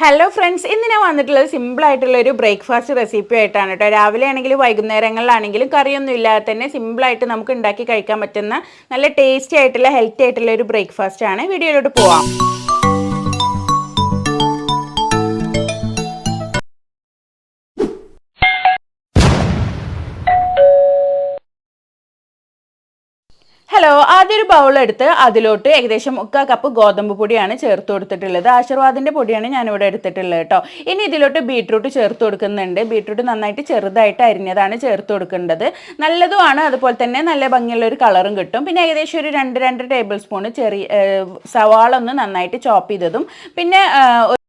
Hello friends ഇന്ന് ഞാൻ വന്നിട്ടുള്ളത് സിമ്പിൾ ആയിട്ടുള്ള ഒരു ബ്രേക്ക്ഫാസ്റ്റ് റെസിപ്പി ആയിട്ടാണ് കേട്ടോ. രാവിലെ ആണെങ്കിലും വൈകുന്നേരങ്ങളിലാണെങ്കിലും കറിയൊന്നും ഇല്ലാതെ തന്നെ സിമ്പിളായിട്ട് നമുക്ക് ഉണ്ടാക്കി കഴിക്കാൻ പറ്റുന്ന നല്ല ടേസ്റ്റി ആയിട്ടുള്ള ഹെൽത്തി ആയിട്ടുള്ള ഒരു ബ്രേക്ക്ഫാസ്റ്റ് ആണ്. വീഡിയോയിലോട്ട് പോവാം. ഹലോ ആദ്യം ഒരു ബൗൾ എടുത്ത് അതിലോട്ട് ഏകദേശം മുക്കാ കപ്പ് ഗോതമ്പ് പൊടിയാണ് ചേർത്ത് കൊടുത്തിട്ടുള്ളത്. ആശീർവാദിന്റെ പൊടിയാണ് ഞാനിവിടെ എടുത്തിട്ടുള്ളത് കേട്ടോ. ഇനി ഇതിലോട്ട് ബീട്രൂട്ട് ചേർത്ത് കൊടുക്കുന്നുണ്ട്. ബീട്രൂട്ട് നന്നായിട്ട് ചെറുതായിട്ട് അരിഞ്ഞതാണ് ചേർത്ത് കൊടുക്കേണ്ടത്. നല്ലതുമാണ്. അതുപോലെ തന്നെ നല്ല ഭംഗിയുള്ള ഒരു കളറും കിട്ടും. പിന്നെ ഏകദേശം ഒരു രണ്ട് രണ്ട് ടേബിൾ സ്പൂണ് ചെറിയ സവാള ഒന്ന് നന്നായിട്ട് ചോപ്പ് ചെയ്തതും പിന്നെ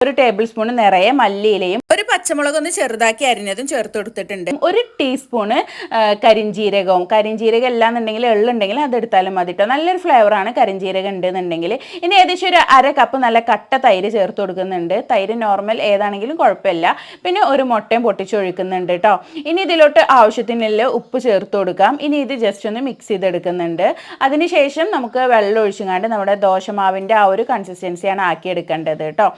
ഒരു ടേബിൾ സ്പൂൺ നിറയെ മല്ലിയിലയും ഒരു പച്ചമുളക് ഒന്ന് ചെറുതാക്കി അരിഞ്ഞതും ചേർത്ത് കൊടുത്തിട്ടുണ്ട്. ഒരു ടീസ്പൂണ് കരിഞ്ചീരകവും. കരിഞ്ചീരകം അല്ലാന്നുണ്ടെങ്കിൽ എള്ളുണ്ടെങ്കിൽ അത് എടുത്താലും മതി കേട്ടോ നല്ലൊരു ഫ്ലേവറാണ് കരിഞ്ജീരകം ഉണ്ടെന്നുണ്ടെങ്കിൽ. ഇനി ഏകദേശം ഒരു അര കപ്പ് നല്ല കട്ട തൈര് ചേർത്ത് കൊടുക്കുന്നുണ്ട്. തൈര് നോർമൽ ഏതാണെങ്കിലും കുഴപ്പമില്ല. പിന്നെ ഒരു മുട്ടയും പൊട്ടിച്ചൊഴിക്കുന്നുണ്ട് കേട്ടോ ഇനി ഇതിലോട്ട് ആവശ്യത്തിനുള്ള ഉപ്പ് ചേർത്ത് കൊടുക്കാം. ഇനി ഇത് ജസ്റ്റ് ഒന്ന് മിക്സ് ചെയ്തെടുക്കുന്നുണ്ട്. അതിനുശേഷം നമുക്ക് വെള്ളം ഒഴിച്ചുങ്ങാണ്ട് നമ്മുടെ ദോശമാവിന്റെ ആ ഒരു കൺസിസ്റ്റൻസിയാണ് ആക്കിയെടുക്കേണ്ടത് കേട്ടോ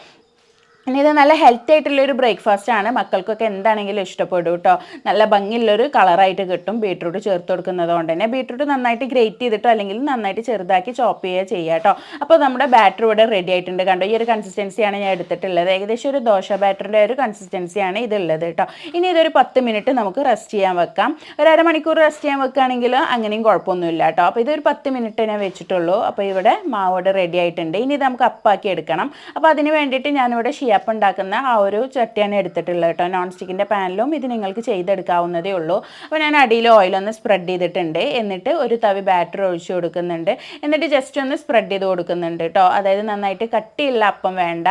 ഇനി ഇത് നല്ല ഹെൽത്തി ആയിട്ടുള്ള ഒരു ബ്രേക്ക്ഫാസ്റ്റ് ആണ്. മക്കൾക്കൊക്കെ എന്താണെങ്കിലും ഇഷ്ടപ്പെടും കേട്ടോ. നല്ല ഭംഗിയുള്ളൊരു കളറായിട്ട് കിട്ടും. ബീട്രൂട്ട് ചേർത്ത് കൊടുക്കുന്നത് കൊണ്ട് തന്നെ. ബീട്രൂട്ട് നന്നായിട്ട് ഗ്രേറ്റ് ചെയ്തിട്ടോ അല്ലെങ്കിൽ നന്നായിട്ട് ചെറുതാക്കി ചോപ്പ് ചെയ്യുക ചെയ്യുക കേട്ടോ. അപ്പോൾ നമ്മുടെ ബാറ്റർ ഇവിടെ റെഡി ആയിട്ടുണ്ട്. കണ്ടോ ഈ ഒരു കൺസിസ്റ്റൻസിയാണ് ഞാൻ എടുത്തിട്ടുള്ളത്. ഏകദേശം ഒരു ദോശ ബാറ്ററിന്റെ ഒരു കൺസിസ്റ്റൻസിയാണ് ഇതുള്ളത് കേട്ടോ. ഇനി ഇതൊരു പത്ത് മിനിറ്റ് നമുക്ക് റെസ്റ്റ് ചെയ്യാൻ വെക്കാം. ഒരു അരമണിക്കൂർ റെസ്റ്റ് ചെയ്യാൻ വെക്കുകയാണെങ്കിൽ അങ്ങനെയും കുഴപ്പമൊന്നുമില്ല കേട്ടോ. അപ്പോൾ ഇതൊരു പത്ത് മിനിറ്റ് ഞാൻ വെച്ചിട്ടുള്ളൂ. അപ്പോൾ ഇവിടെ മാവോടെ റെഡി ആയിട്ടുണ്ട്. ഇനി ഇത് നമുക്ക് അപ്പാക്കി എടുക്കണം. അപ്പോൾ അതിന് വേണ്ടിയിട്ട് ഞാനിവിടെ ഷിയാപ്പ് ഉണ്ടാക്കുന്ന ആ ഒരു ചട്ടിയാണ് എടുത്തിട്ടുള്ളത് കേട്ടോ. നോൺ സ്റ്റിക്കിന്റെ പാനിലും ഇത് നിങ്ങൾക്ക് ചെയ്തെടുക്കാവുന്നതേ ഉള്ളൂ. അപ്പോൾ ഞാൻ അടിയിൽ ഓയിലൊന്ന് സ്പ്രെഡ് ചെയ്തിട്ടുണ്ട്. എന്നിട്ട് ഒരു തവി ബാറ്റർ ഒഴിച്ചു കൊടുക്കുന്നുണ്ട്. എന്നിട്ട് ജസ്റ്റ് ഒന്ന് സ്പ്രെഡ് ചെയ്ത് കൊടുക്കുന്നുണ്ട് കേട്ടോ. അതായത് നന്നായിട്ട് കട്ടിയുള്ള അപ്പം വേണ്ട.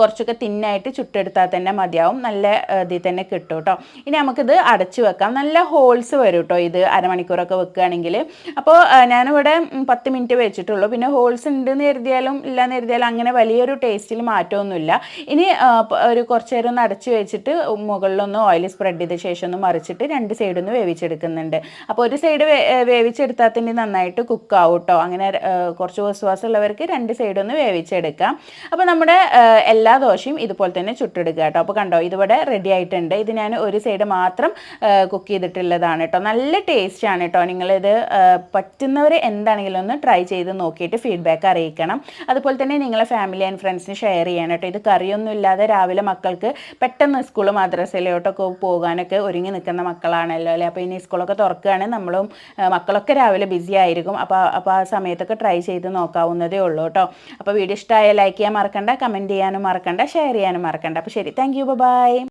കുറച്ചൊക്കെ തിന്നായിട്ട് ചുട്ടെടുത്താൽ തന്നെ മതിയാവും. നല്ല ഇതിൽ തന്നെ കിട്ടും കേട്ടോ. ഇനി നമുക്കിത് അടച്ചു വെക്കാം. നല്ല ഹോൾസ് വരും കേട്ടോ ഇത് അരമണിക്കൂറൊക്കെ വെക്കുകയാണെങ്കിൽ. അപ്പോൾ ഞാനിവിടെ പത്ത് മിനിറ്റ് വെച്ചിട്ടുള്ളൂ. പിന്നെ ഹോൾസ് ഉണ്ടെന്ന് കരുതിയാലും ഇല്ലാന്ന് കരുതിയാലും അങ്ങനെ വലിയൊരു ടേസ്റ്റിൽ മാറ്റമൊന്നുമില്ല. ഇനി പ- ഒരു കുറച്ച് നേരം ഒന്ന് അടച്ചു വെച്ചിട്ട് മുകളിലൊന്ന് ഓയിൽ സ്പ്രെഡ് ചെയ്ത ശേഷം ഒന്ന് മറിച്ചിട്ട് രണ്ട് സൈഡ് ഒന്ന് വേവിച്ചെടുക്കുന്നുണ്ട്. അപ്പോൾ ഒരു സൈഡ് വേവിച്ചെടുത്താൽ തന്നെ നന്നായിട്ട് കുക്ക് ആവും കേട്ടോ അങ്ങനെ കുറച്ച് വിശ്വാസം ഉള്ളവർക്ക് രണ്ട് സൈഡ് ഒന്ന് വേവിച്ചെടുക്കാം. അപ്പോൾ നമ്മുടെ എല്ലാ ദോശയും ഇതുപോലെ തന്നെ ചുട്ടെടുക്കുക കേട്ടോ. അപ്പോൾ കണ്ടോ ഇതിവിടെ റെഡി ആയിട്ടുണ്ട്. ഇത് ഞാൻ ഒരു സൈഡ് മാത്രം കുക്ക് ചെയ്തിട്ടുള്ളതാണ് കേട്ടോ. നല്ല ടേസ്റ്റ് ആണ് കേട്ടോ. നിങ്ങളിത് പറ്റുന്നവർ എന്താണെങ്കിലും ഒന്ന് ട്രൈ ചെയ്ത് നോക്കിയിട്ട് ഫീഡ്ബാക്ക് അറിയിക്കണം. അതുപോലെ തന്നെ നിങ്ങളെ ഫാമിലി ആൻഡ് ഫ്രണ്ട്സിന് ഷെയർ ചെയ്യണം കേട്ടോ. ഇത് കറിയൊന്നും ഇല്ലാതെ രാവിലെ മക്കൾക്ക് പെട്ടെന്ന് സ്കൂൾ മദ്രസയിലോട്ടൊക്കെ പോകാനൊക്കെ ഒരുങ്ങി നിൽക്കുന്ന മക്കളാണല്ലോ അല്ലേ? അപ്പോൾ ഇനി സ്കൂളൊക്കെ തുറക്കുകയാണെങ്കിൽ നമ്മളും മക്കളൊക്കെ രാവിലെ ബിസി ആയിരിക്കും. അപ്പോൾ അപ്പോൾ ആ സമയത്തൊക്കെ ട്രൈ ചെയ്ത് നോക്കാവുന്നതേ ഉള്ളൂ കേട്ടോ. അപ്പോൾ വീഡിയോ ഇഷ്ടമായ ലൈക്ക് ചെയ്യാൻ മറക്കണ്ട കമന്റ് ചെയ്യാനും മറക്കണ്ട ഷെയർ ചെയ്യാനും മറക്കണ്ട. അപ്പോൾ ശരി താങ്ക് യു ബൈ